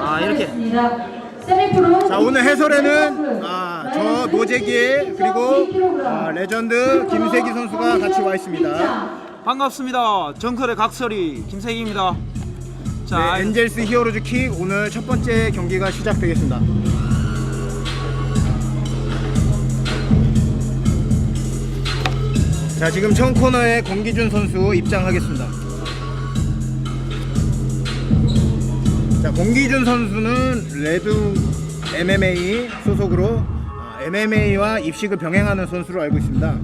아, 이렇게. 자 오늘 해설에는 아, 저 노재기 그리고 아, 레전드 김세기 선수가 같이 와 있습니다. 반갑습니다. 정클의 각설이 김세기입니다. 자, 네, 엔젤스 히어로즈 킥 오늘 첫 번째 경기가 시작되겠습니다. 자 지금 청 코너에 공기준 선수 입장하겠습니다. 자 공기준 선수는 레드 MMA 소속으로 MMA와 입식을 병행하는 선수로 알고 있습니다.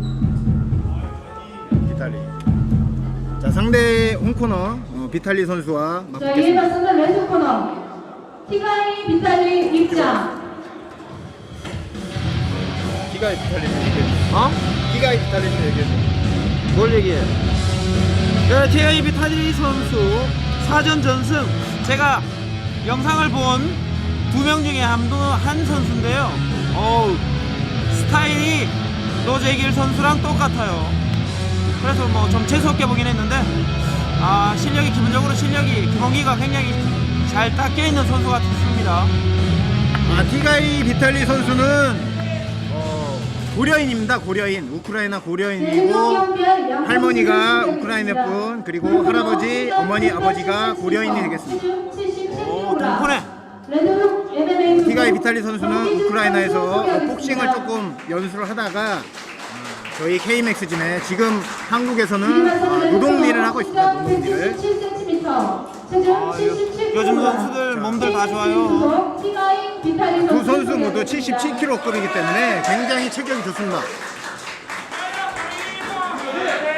비탈리. 자 상대 홈코너 어, 비탈리 선수와 자, 맞붙겠습니다. 이에 맞서는 레드 코너 티가이 비탈리 입장. 기가이 비탈리는 얘기해. 어? 기가이 비탈리는 얘기해. 뭘 얘기해? 네, TIB 타디 선수 사전 전승. 제가 영상을 본 두 명 중에 한, 분- 한 선수인데요. 어우, 스타일이 노재길 선수랑 똑같아요. 그래서 뭐 좀 재수없게 보긴 했는데, 아, 실력이, 기본적으로 실력이, 기본기가 굉장히 잘 닦여 있는 선수 같습니다. 아 티가이 비탈리 선수는 어, 고려인입니다. 고려인 우크라이나 고려인이고 할머니가 우크라이나 분 그리고 할아버지 어머니 아버지가 고려인이 되겠습니다. 오, 동포네. 티가이 비탈리 선수는 우크라이나에서 어, 복싱을 조금 연수를 하다가 아, 저희 KMX 진에 지금 한국에서는 아, 노동일을 하고 있습니다. 77cm. 아, 요즘 선수들 몸들 다 좋아요. 두 선수 모두 77kg급이기 때문에 굉장히 체격이 좋습니다.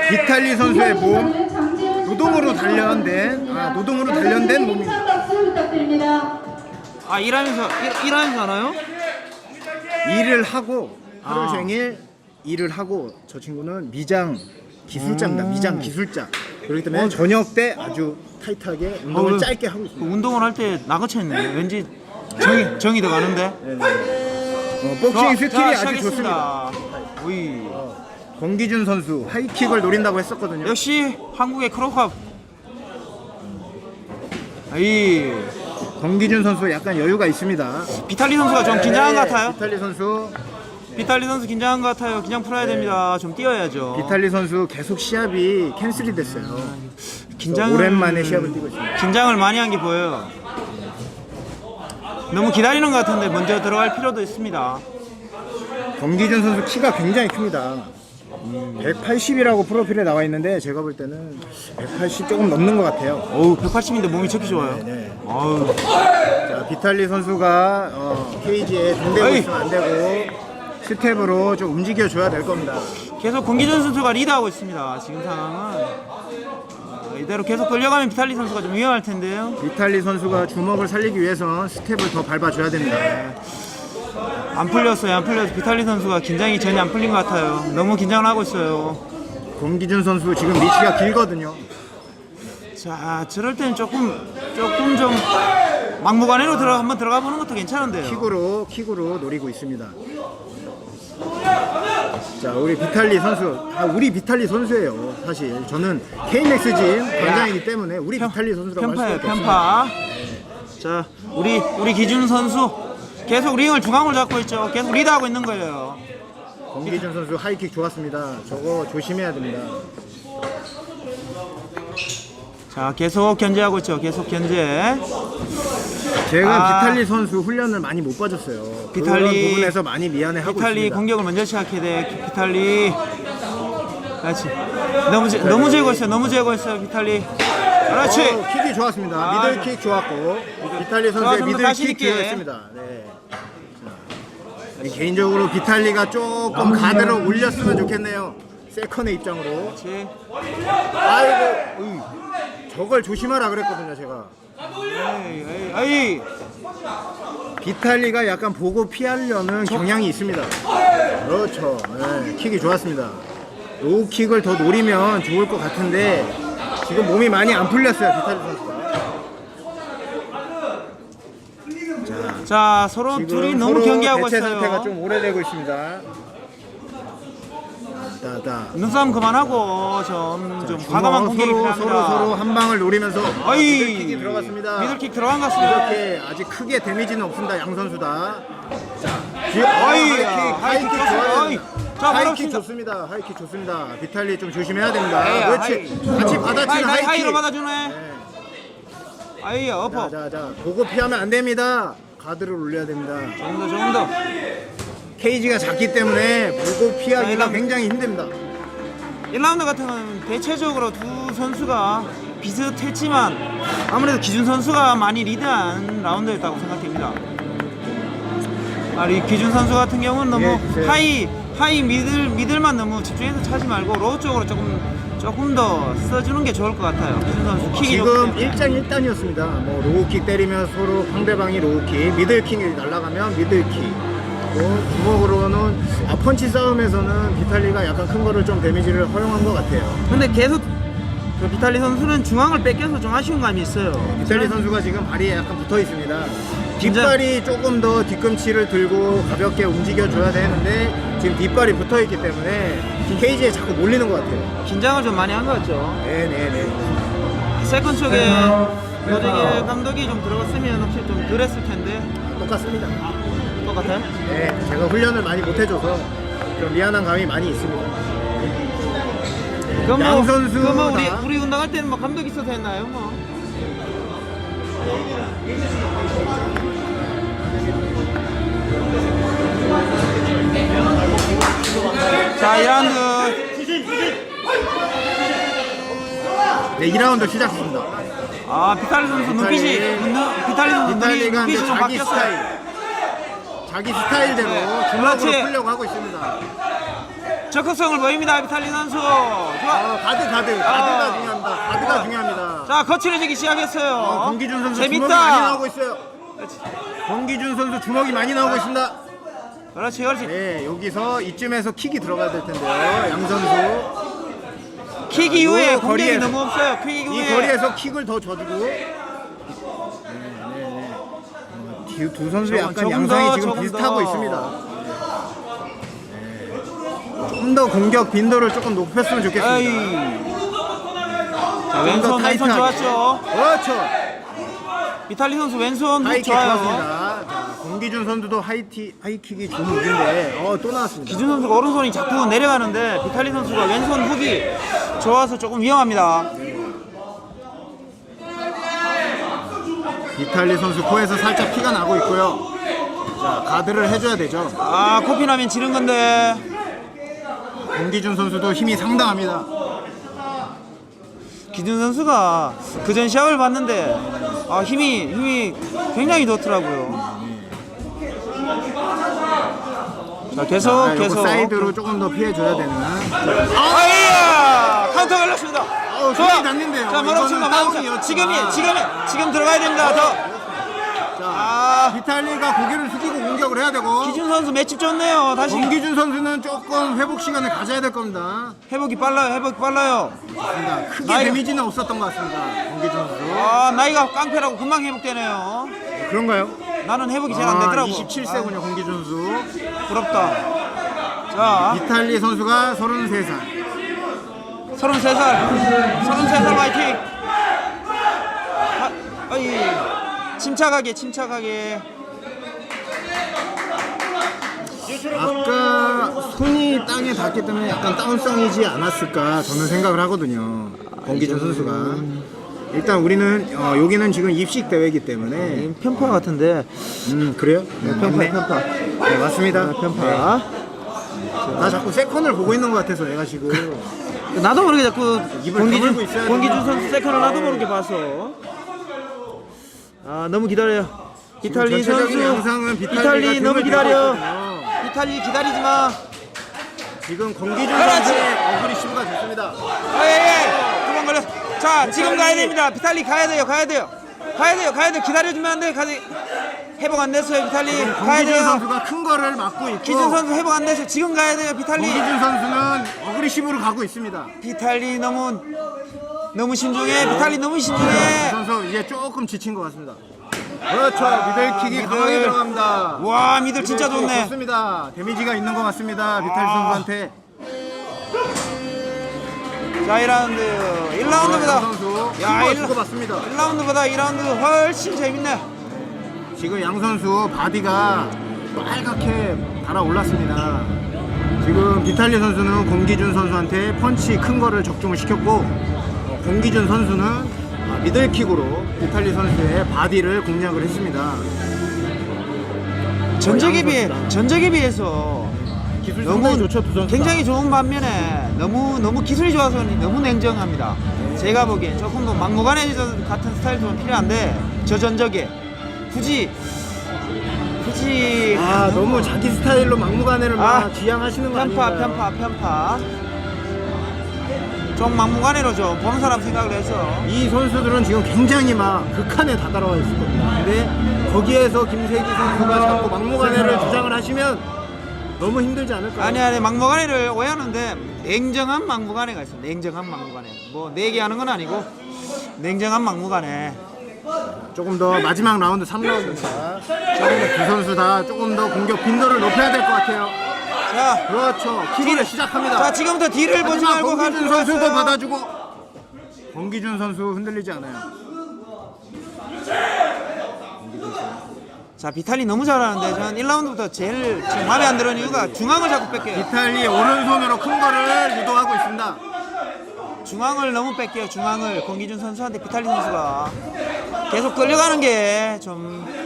비탈리 선수의 몸 노동으로 단련된 아, 노동으로 단련된 몸입니다. 박수 부탁드립니다. 아, 일하면서, 일, 일하면서 하나요? 일을 하고 하루 아. 종일 일을 하고 저 친구는 미장 기술자입니다. 미장 기술자. 그렇기 때문에 저녁 때 아주 타이트하게 운동을 어, 짧게 하고 그 있습니다. 운동을 할때 있는데 왠지 정이 정이 더 가는데. 어, 복싱 자, 스킬이 자, 아주. 좋습니다. 우이. 권기준 선수 하이킥을 노린다고 했었거든요. 역시 한국의 크로캅. 이 권기준 선수 약간 여유가 있습니다. 비탈리 선수가 좀 긴장한 것 같아요. 비탈리 선수 비탈리 선수 긴장한 것 같아요. 긴장 풀어야 됩니다. 좀 뛰어야죠. 비탈리 선수 계속 시합이 캔슬이 됐어요. 긴장을 오랜만에 시합을 뛰고 있습니다. 긴장을 많이 한 게 보여요. 너무 기다리는 것 같은데 먼저 들어갈 필요도 있습니다. 권기준 선수 키가 굉장히 큽니다. 180이라고 프로필에 나와 있는데 제가 볼 때는 180 조금 넘는 것 같아요. 어우 180인데 몸이 저렇게 좋아요. 네. 어우 자, 비탈리 선수가 어, 케이지에 등대고. 있으면 안 되고 스텝으로 좀 움직여 줘야 될 겁니다. 계속 공기전 선수가 리드하고 있습니다. 지금 상황은 어, 이대로 계속 끌려가면 비탈리 선수가 좀 위험할 텐데요. 비탈리 선수가 주먹을 살리기 위해선 스텝을 더 밟아줘야 됩니다. 안 풀렸어요. 안 풀려서 비탈리 선수가 긴장이 전혀 안 풀린 것 같아요. 너무 긴장을 하고 있어요. 권기준 선수 지금 리치가 길거든요. 자, 저럴 때는 조금 조금 좀 막무가내로 들어 한번 들어가 보는 것도 괜찮은데요. 킥으로 킥으로 노리고 있습니다. 자 우리 비탈리 선수 아 우리 비탈리 선수예요 사실 저는 KMX 진 관장이기 때문에 우리 비탈리 선수라고 할 편파예요, 수밖에 없습니다. 편파. 자, 우리 우리 기준 선수 계속 링을 중앙으로 잡고 있죠. 계속 리드하고 있는 거예요. 권기준 선수 하이킥 좋았습니다. 저거 조심해야 됩니다. 자, 계속 견제하고 있죠. 계속 견제. 제가 아. 비탈리 선수 훈련을 많이 못 봐줬어요. 비탈리- 부분에서 많이 미안해하고 비탈리 있습니다. 공격을 먼저 시작해야 돼. 비탈리. 그렇지. 너무 제, 너무 제거했어요. 너무 제거했어요. 비탈리. 그렇지. 어, 킥이 좋았습니다. 아, 미들킥 좋았고 비탈리 선수의 자신 미들킥 있게. 기여했습니다. 네. 자, 이 개인적으로 비탈리가 조금 가드를 올렸으면 좋겠네요. 세컨의 입장으로. 그렇지. 아이고, 으이, 저걸 조심하라 그랬거든요, 제가. 에이, 에이, 에이. 비탈리가 약간 보고 피하려는 경향이 있습니다. 그렇죠. 네, 킥이 좋았습니다. 로우킥을 더 노리면 좋을 것 같은데 지금 몸이 많이 안 풀렸어요, 비탈리 선수가. 자, 서로 지금 둘이 너무 서로 경계하고 대체 있어요. 상태가 좀 오래되고 있습니다. 자, 자. 눈싸움 그만하고 좀, 좀 과감한 공격이 서로, 필요합니다. 서로 서로 한 방을 노리면서 어이. 미들킥이 들어갔습니다. 미들킥 들어간 것 같습니다. 이렇게 아직 크게 데미지는 없습니다. 양 선수 다. 자, 뒤- 어이, 하이킥, 야, 하이킥 하이킥 좋아요. 어이. 자, 하이킥 반갑습니다. 좋습니다. 하이킥 좋습니다. 비탈리 좀 조심해야 됩니다. 에이, 그렇지. 하이. 같이 하이, 받아치는 하이, 하이킥. 하이로 받아주네. 네. 아이, 엎어. 자, 자, 자. 보고 피하면 안 됩니다. 가드를 올려야 됩니다. 조금 더, 조금 더. 케이지가 작기 때문에 보고 피하기가 아이, 굉장히 힘듭니다. 1라운드 같은 건 대체적으로 두 선수가 비슷했지만 아무래도 기준 선수가 많이 리드한 라운드였다고 생각됩니다. 아, 이 기준 선수 같은 경우는 너무 예, 주세요. 하이 하이 미들 미들만 너무 집중해서 차지 말고 로우 쪽으로 조금 조금 더 써주는 게 좋을 것 같아요. 기준 선수 킥이 지금 좋기 때문에. 1장 1단이었습니다. 뭐 로우킥 때리면 서로 상대방이 로우킥, 미들킥이 날아가면 미들킥. 또 주먹으로는 아, 펀치 싸움에서는 비탈리가 약간 큰 거를 좀 데미지를 허용한 것 같아요. 근데 계속 그 비탈리 선수는 중앙을 뺏겨서 좀 아쉬운 감이 있어요. 비탈리 선수가 지금 발이 약간 붙어 있습니다. 뒷발이 조금 더 뒤꿈치를 들고 가볍게 움직여줘야 되는데 지금 뒷발이 붙어 있기 때문에 케이지에 자꾸 몰리는 것 같아요. 긴장을 좀 많이 한 것 같죠. 네네네. 세컨 쪽에 노재길 감독이 좀 들어갔으면 혹시 좀 덜했을 텐데 똑같습니다. 똑같아요? 네, 제가 훈련을 많이 못 해줘서 좀 미안한 감이 많이 있습니다. 그럼 양 뭐, 선수 그럼 뭐 우리 다- 우리 운동할 때는 뭐 감독 있어서 했나요? 뭐. 자, 2라운드. 네, 2라운드 시작합니다. 아, 비탈리 선수 눈빛이 비탈리. 눈- 비탈리 선수 눈이 눈빛이 좀 자기 바뀌었어요. 스타일, 자기 스타일대로 네. 주먹으로 그렇지. 풀려고 하고 있습니다. 적극성을 보입니다, 비탈리 선수. 좋아. 어, 가드, 가드, 가드가 아. 중요합니다. 가드가 중요합니다. 자, 거칠어지기 시작했어요. 어, 권기준 선수 주먹이 많이 재밌다. 나오고 있어요. 권기준 선수 주먹이 많이 나오고 있습니다. 그렇지, 그렇지. 네, 여기서 이쯤에서 킥이 들어가야 될 텐데요. 양 선수 킥 아, 이후에 요 공격이 거리에서- 너무 없어요. 킥 이후에. 이 거리에서 킥을 더 줘주고. 네, 네, 네. 어, 두- 두 선수 조금- 약간 조금 양상이 더, 지금 조금 비슷하고 더. 있습니다. 좀더 공격 빈도를 조금 높였으면 좋겠습니다. 아이. 자, 좀 왼손 더 왼손. 좋았죠. 그렇죠. 비탈리 선수 왼손 훅 하이킥 좋아요. 좋았습니다. 자, 공기준 선수도 하이티, 하이킥이 좋은 무기인데 어, 또 나왔습니다. 기준 선수가 오른손이 자꾸 내려가는데 비탈리 선수가 왼손 훅이 좋아서 조금 위험합니다. 이탈리 선수 코에서 살짝 피가 나고 있고요. 자, 가드를 해줘야 되죠. 아 코피 나면 지는 건데 공기준 선수도 힘이 상당합니다. 기준 선수가 그전 시합을 봤는데 아 힘이 힘이 굉장히 좋더라고요. 자 계속 자, 요거 계속 사이드로 조금 더 피해줘야 되는. 아이야 카운터 걸렸습니다. 아우, 손이 닿는데요. 자. 이거는. 다운이었지만. 지금이 지금이 지금 들어가야 됩니다. 더 자, 아. 비탈리가 고개를 숙이고 공격을 해야 되고. 기준 선수 매치 좋네요. 다시 공기준 선수는 조금 회복 시간을 가져야 될 겁니다. 회복이 빨라요. 회복이 빨라요. 맞습니다. 크게 나이가- 데미지는 없었던 것 같습니다. 공기준 선수. 아 나이가 깡패라고 금방 회복되네요. 그런가요? 나는 회복이 잘 안 되더라고. 27세군요, 공기준 선수. 아, 부럽다. 자, 비탈리 선수가 33살. 33살. 33살 화이팅. 아, 어이. 침착하게, 침착하게. 아까 손이 땅에 닿기 때문에 약간 다운성이지 않았을까 저는 생각을 하거든요. 공기준 선수가. 일단 우리는 어, 여기는 지금 입식 대회이기 때문에 편파 같은데. 음 그래요? 네, 편파, 맞네. 편파. 네 맞습니다. 편파. 네. 나 자꾸 세컨을 보고 있는 것 같아서 얘가 지금 나도 모르게 자꾸 입을 권기준, 다물고 있어야 권기준? 선수 세컨을 나도 모르게 봐서. 아, 너무 기다려요. 전체적인 선수. 비탈리 너무 기다려. 비탈리 기다리지 마. 지금 그렇지. 선수의 어그리 시브가 좋습니다. 예예 두번 걸렸어 자 지금 가야 됩니다 비탈리 가야 돼요 가야 돼요 가야 돼요 가야 돼요 기다려주면 안 돼 가야 회복 안 됐어요 비탈리 가야 돼요 선수가 큰 거를 막고 있고 기준 선수 회복 안 됐어요 지금 가야 돼요 비탈리 공기준 선수는 어그리 시브로 가고 있습니다. 비탈리 너무 너무 신중해 비탈리 너무 신중해 이 선수 이제 조금 지친 것 같습니다. 그렇죠. 미들킥이 미들. 강하게 들어갑니다. 와 미들 진짜 미들킥 좋네 좋습니다. 데미지가 있는 것 같습니다. 비탈리 아. 선수한테. 자 1라운드 1라운드보다 양 선수 야, 야, 일- 주고받습니다. 1라운드보다 2라운드 훨씬 재밌네 지금 양 선수 바디가 빨갛게 달아올랐습니다. 지금 비탈리 선수는 공기준 선수한테 펀치 큰 거를 적중을 시켰고 어, 공기준 선수는 아, 미들킥으로 비탈리 선수의 바디를 공략을 했습니다. 전적에 양 비해. 전적에 비해서 기술 너무 좋죠 두 선수. 굉장히 좋은 반면에 너무 너무 기술이 좋아서 너무 냉정합니다. 제가 보기엔 조금 더 막무가내 같은 스타일도 좀 필요한데 저 전적에 굳이 굳이 아 너무 자기 스타일로 막무가내를 막 아, 지향하시는 거 편파 아닌가요? 편파 편파 좀 막무가내로 좀 보는 사람 생각을 해서 이 선수들은 지금 굉장히 막 극한에 다다라와 있을 겁니다. 근데 거기에서 김세기 선수가 자꾸 막무가내를 주장을 하시면 너무 힘들지 않을까요? 아니 아니 막무가내를 오해하는데 냉정한 막무가내가 있어 냉정한 막무가내 뭐 내기 하는 건 아니고 냉정한 막무가내 조금 더 마지막 라운드 3라운드입니다. 조금 더두 선수 다 조금 더 공격 빈도를 높여야 될 것 같아요. 자 그렇죠. 킥을 시작합니다. 자 지금부터 뒤를 보지 하지만 말고 권기준 필요가 선수도. 받아주고 권기준 선수 흔들리지 않아요. 자 비탈리 너무 잘하는데 저는 1라운드부터 제일 지금 마음에 안 드는 이유가 중앙을 자꾸 뺏겨요 이탈리 오른손으로 큰 거를 유도하고 있습니다. 중앙을 너무 뺏겨요 중앙을 권기준 선수한테 비탈리 선수가 계속 끌려가는 게 좀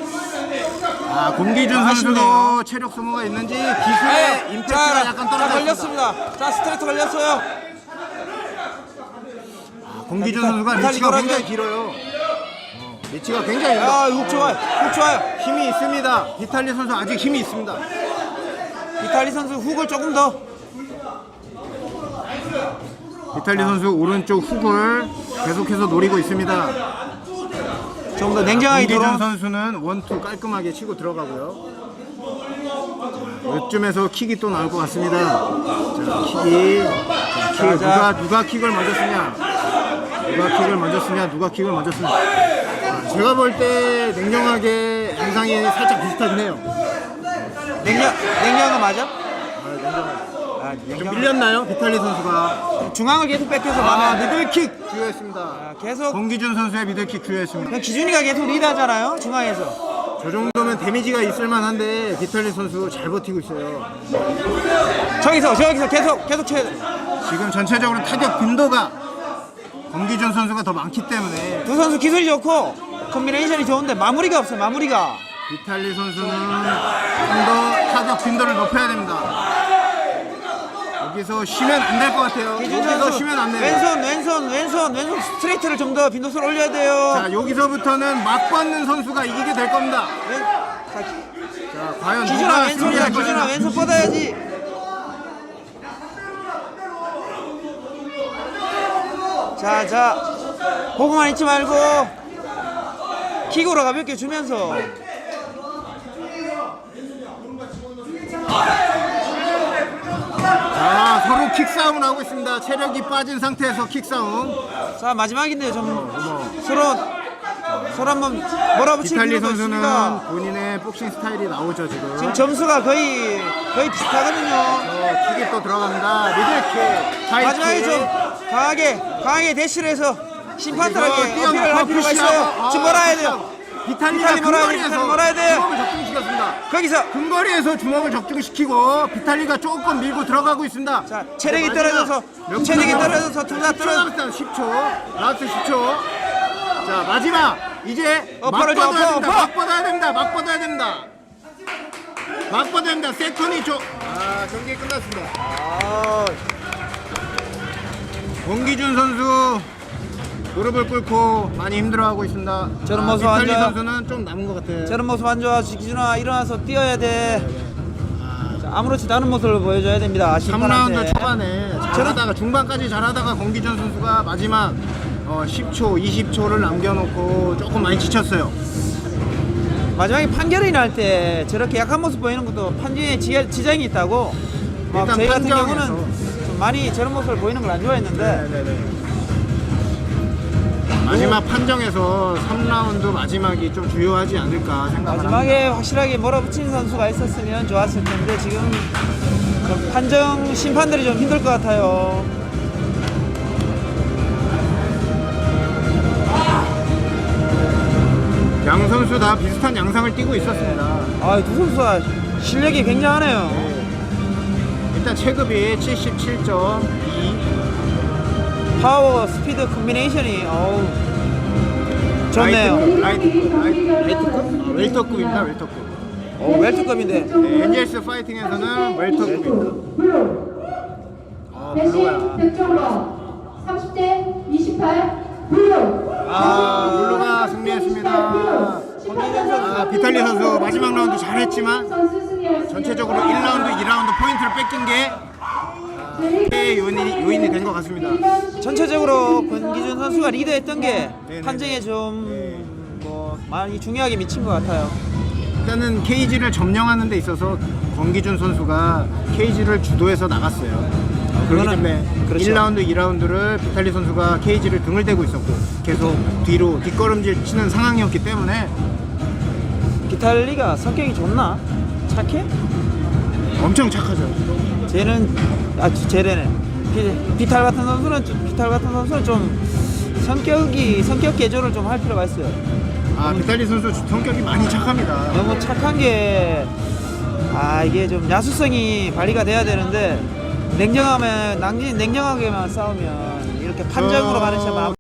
아, 권기준 아쉽네요. 선수도 체력 소모가 있는지 기술의 임팩트가 약간 자 떨어져 있습니다. 걸렸습니다 자 스트레이트 걸렸어요 아, 권기준 자, 선수가 비탈리 리치가. 굉장히 길어요. 어, 리치가 굉장히 야, 길어. 훅 좋아요. 훅 좋아요. 힘이 있습니다. 비탈리 선수 아직 힘이 있습니다. 비탈리 선수 훅을 조금 더. 비탈리 선수 오른쪽 훅을 계속해서 노리고 있습니다. 좀 더 냉정하게 김기준 들어. 선수는 원투 깔끔하게 치고 들어가고요. 자, 이쯤에서 킥이 또 나올 것 같습니다. 자, 킥이 자, 킥. 누가 누가 킥을 먼저 쓰냐? 누가 킥을 먼저 쓰냐? 누가 킥을 먼저 쓰냐? 자, 제가 볼 때 냉정하게 양상이 살짝 비슷하긴 해요. 냉정 냉정한 거 맞아? 아, 냉정하게. 아, 좀. 밀렸나요? 비탈리 선수가. 중앙을 계속 뺏겨서 마음에 아, 안. 미들킥 주요했습니다. 아, 계속 권기준 선수의 미들킥 주요했습니다. 그냥 기준이가 계속 리드하잖아요. 중앙에서. 저 정도면 데미지가 있을 만한데 비탈리 선수 잘 버티고 있어요. 저기서 저기서 계속 계속 쳐야 돼. 지금 전체적으로 타격 빈도가 권기준 선수가 더 많기 때문에 두 선수 기술이 좋고 컨비네이션이 좋은데 마무리가 없어요. 마무리가. 비탈리 선수는 좀 더 타격 빈도를 높여야 됩니다. 여기서 쉬면 안 될 것 같아요. 여기서 선수 쉬면 안 돼요. 왼손 왼손 왼손 왼손 스트레이트를 좀 더 빈도수를 올려야 돼요. 자 여기서부터는 막 받는 선수가 이기게 될 겁니다. 왼, 자, 자 과연 기준아 누가 왼손이야 기준아. 왼손 뻗어야지 자 자 보고만 있지 말고 킥으로 가볍게 주면서 자 킥 싸움을 하고 있습니다. 체력이 빠진 상태에서 킥 싸움. 자 마지막인데 좀 서로 서로 한번 비탈리 필요가 선수는 있습니다 본인의 복싱 스타일이 나오죠 지금. 지금 점수가 거의 거의 비슷하거든요 어, 킥이 또 들어갑니다. 미들킥, 마지막에 하이킥. 좀 강하게 강하게 대시를 해서 심판들에게 어필을 할 필요가 있어요 지금 아, 몰아야 돼요 비탈리가 비탈리 몰아야 돼, 근거리에서 몰아야 돼. 주먹을 적중시켰습니다. 거기서 근거리에서 주먹을 적중시키고 비탈리가 조금 밀고 들어가고 있습니다. 자, 체력이 마지막 떨어져서, 몇 체력이 분 떨어져서 둘다 10초 떨어져- 남았습니다. 10초. 라스트 10초. 자 마지막 이제 막 어퍼를 줘, 뻗어야 어퍼. 어퍼. 막 뻗어야 됩니다. 막 뻗어야 됩니다. 막 뻗어야 됩니다. 세컨이 좀. 아 경기 끝났습니다. 아, 권기준 선수 무릎을 꿇고 많이 힘들어하고 있습니다. 저런 아, 모습 안 비탈리 좋아요. 선수는 좀 남은 것 같아요. 저런 모습 안 좋아 기준아 일어나서 뛰어야 돼 자, 아무렇지도 않은 모습을 보여줘야 됩니다 3라운드 심판한테 초반에 잘하다가 중반까지 잘하다가 권기준 선수가 마지막 어, 10초, 20초를 남겨놓고 조금 많이 지쳤어요. 마지막에 판결이 날 때 저렇게 약한 모습 보이는 것도 판정에 지, 지장이 있다고 막 일단 저희 같은 판정에서. 경우는 좀 많이 저런 모습을 보이는 걸 안 좋아했는데 네네네. 마지막 판정에서 3라운드 마지막이 좀 주요하지 않을까 생각합니다. 마지막에 확실하게 몰아붙인 선수가 있었으면 좋았을 텐데 지금 그 판정 심판들이 좀 힘들 것 같아요. 양 선수 다 비슷한 양상을 띠고 있었습니다. 아두 선수가 실력이 굉장하네요. 네. 일단 체급이 77.2 파워, 스피드 콤비네이션이 어우 좋네요. 라이트급, 라이트, 라이트급? 웰터급입니다, 웰터급. 어, 웰트급인데 네, 엔젤스 파이팅에서는 웰터급입니다. 아, 대신. 득점으로 30대 28 블루. 아, 블루가 승리했습니다. 아, 비탈리 선수 마지막 라운드 잘했지만 전체적으로 1라운드, 2라운드 포인트를 뺏긴 게 아, 요인이, 요인이 된 것 같습니다. 전체적으로 권기준 선수가 리드했던 게 네네. 판정에 좀 뭐 많이 중요하게 미친 것 같아요. 일단은 케이지를 점령하는 데 있어서 권기준 선수가 케이지를 주도해서 나갔어요. 그렇기 그거는- 때문에 그렇죠. 1라운드, 2라운드를 비탈리 선수가 케이지를 등을 대고 있었고 계속 뒤로 뒷걸음질 치는 상황이었기 때문에 비탈리가 성격이 좋나? 착해? 엄청 착하죠. 쟤는 아 쟤네네. 비, 비탈 같은 선수는 좀- 비탈 같은 선수는 좀 성격이 성격 개조를 좀 할 필요가 있어요. 아, 비탈리 선수 성격이 많이 착합니다. 너무 착한 게, 아, 이게 좀 야수성이 발휘가 돼야 되는데, 냉정하면, 낭진, 냉정하게만 싸우면, 이렇게 판정으로 저- 가는 시험은